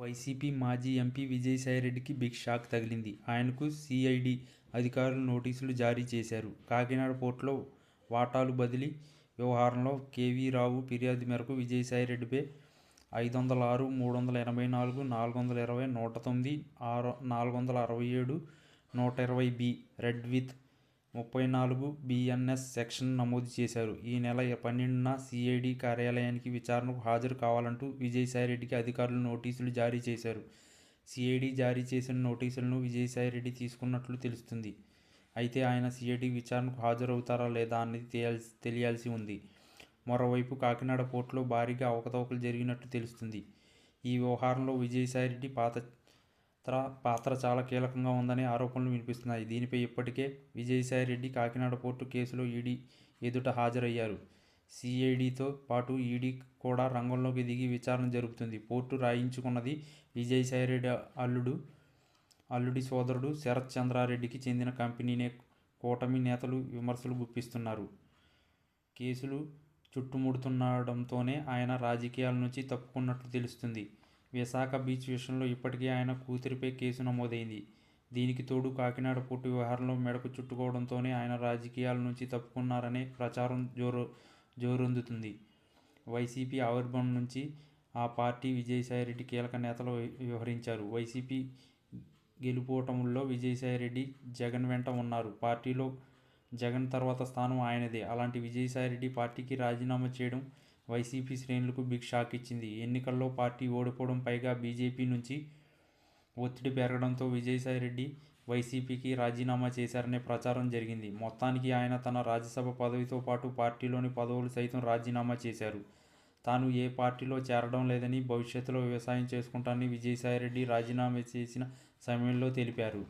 YCP మాజీ MP విజయసాయిరెడ్డికి big shock తగిలింది. ఆయనకు సీఐడీ అధికారులు నోటీసులు జారీ చేశారు. కాకినాడ పోర్టులో వాటాలు బదిలీ వ్యవహారంలో కేవీ రావు ఫిర్యాదు మేరకు విజయసాయిరెడ్డిపై ఐదు వందల ఆరు, మూడు వందల ఎనభై నాలుగు, నాలుగు వందల ఇరవై, నూట తొమ్మిది, ఆరు నాలుగు వందల అరవై ఏడు, నూట ఇరవై బి, రెడ్ విత్ ముప్పై నాలుగు బిఎన్ఎస్ సెక్షన్ నమోదు చేశారు. ఈ నెల పన్నెండున సీఐడీ కార్యాలయానికి విచారణకు హాజరు కావాలంటూ విజయసాయిరెడ్డికి అధికారులు నోటీసులు జారీ చేశారు. సీఐడీ జారీ చేసిన నోటీసులను విజయసాయిరెడ్డి తీసుకున్నట్లు తెలుస్తుంది అయితే ఆయన సీఐడీ విచారణకు హాజరవుతారా లేదా అన్నది తెలియాల్సి తెలియాల్సి ఉంది. మరోవైపు కాకినాడ పోర్టులో భారీగా అవకతవకలు జరిగినట్లు తెలుస్తుంది ఈ వ్యవహారంలో విజయసాయిరెడ్డి పాత్ర చాలా కీలకంగా ఉందనే ఆరోపణలు వినిపిస్తున్నాయి. దీనిపై ఇప్పటికే విజయసాయిరెడ్డి కాకినాడ పోర్టు కేసులో ఈడీ ఎదుట హాజరయ్యారు. సిఐడితో పాటు ఈడీ కూడా రంగంలోకి దిగి విచారణ జరుగుతుంది పోర్టు రాయించుకున్నది విజయసాయిరెడ్డి అల్లుడి సోదరుడు శరత్ చంద్రారెడ్డికి చెందిన కంపెనీనే కూటమి నేతలు విమర్శలు గుప్పిస్తున్నారు. కేసులు చుట్టుముడుతుండటంతోనే ఆయన రాజకీయాల నుంచి తప్పుకున్నట్లు తెలుస్తుంది విశాఖ బీచ్ విషయంలో ఇప్పటికే ఆయన కూతురిపై కేసు నమోదైంది. దీనికి తోడు కాకినాడ పోర్టు వ్యవహారంలో మెడకు చుట్టుకోవడంతోనే ఆయన రాజకీయాల నుంచి తప్పుకున్నారనే ప్రచారం జోరు జోరందుతుంది వైసీపీ ఆవిర్భావం నుంచి ఆ పార్టీ విజయసాయిరెడ్డి కీలక నేతలు వ్యవహరించారు. వైసీపీ గెలుపోటముల్లో విజయసాయిరెడ్డి జగన్ వెంట ఉన్నారు. పార్టీలో జగన్ తర్వాత స్థానం ఆయనదే. అలాంటి విజయసాయిరెడ్డి పార్టీకి రాజీనామా చేయడం వైసీపీ శ్రేణులకు బిగ్ షాక్ ఇచ్చింది. ఎన్నికల్లో పార్టీ ఓడిపోవడం పైగా బీజేపీ నుంచి ఒత్తిడి పెరగడంతో విజయసాయిరెడ్డి వైసీపీకి రాజీనామా చేశారనే ప్రచారం జరిగింది. మొత్తానికి ఆయన తన రాజ్యసభ పదవితో పాటు పార్టీలోని పదవులు సైతం రాజీనామా చేశారు. తాను ఏ పార్టీలో చేరడం లేదని, భవిష్యత్తులో వ్యవసాయం చేసుకుంటానని విజయసాయిరెడ్డి రాజీనామా చేసిన సమయంలో తెలిపారు.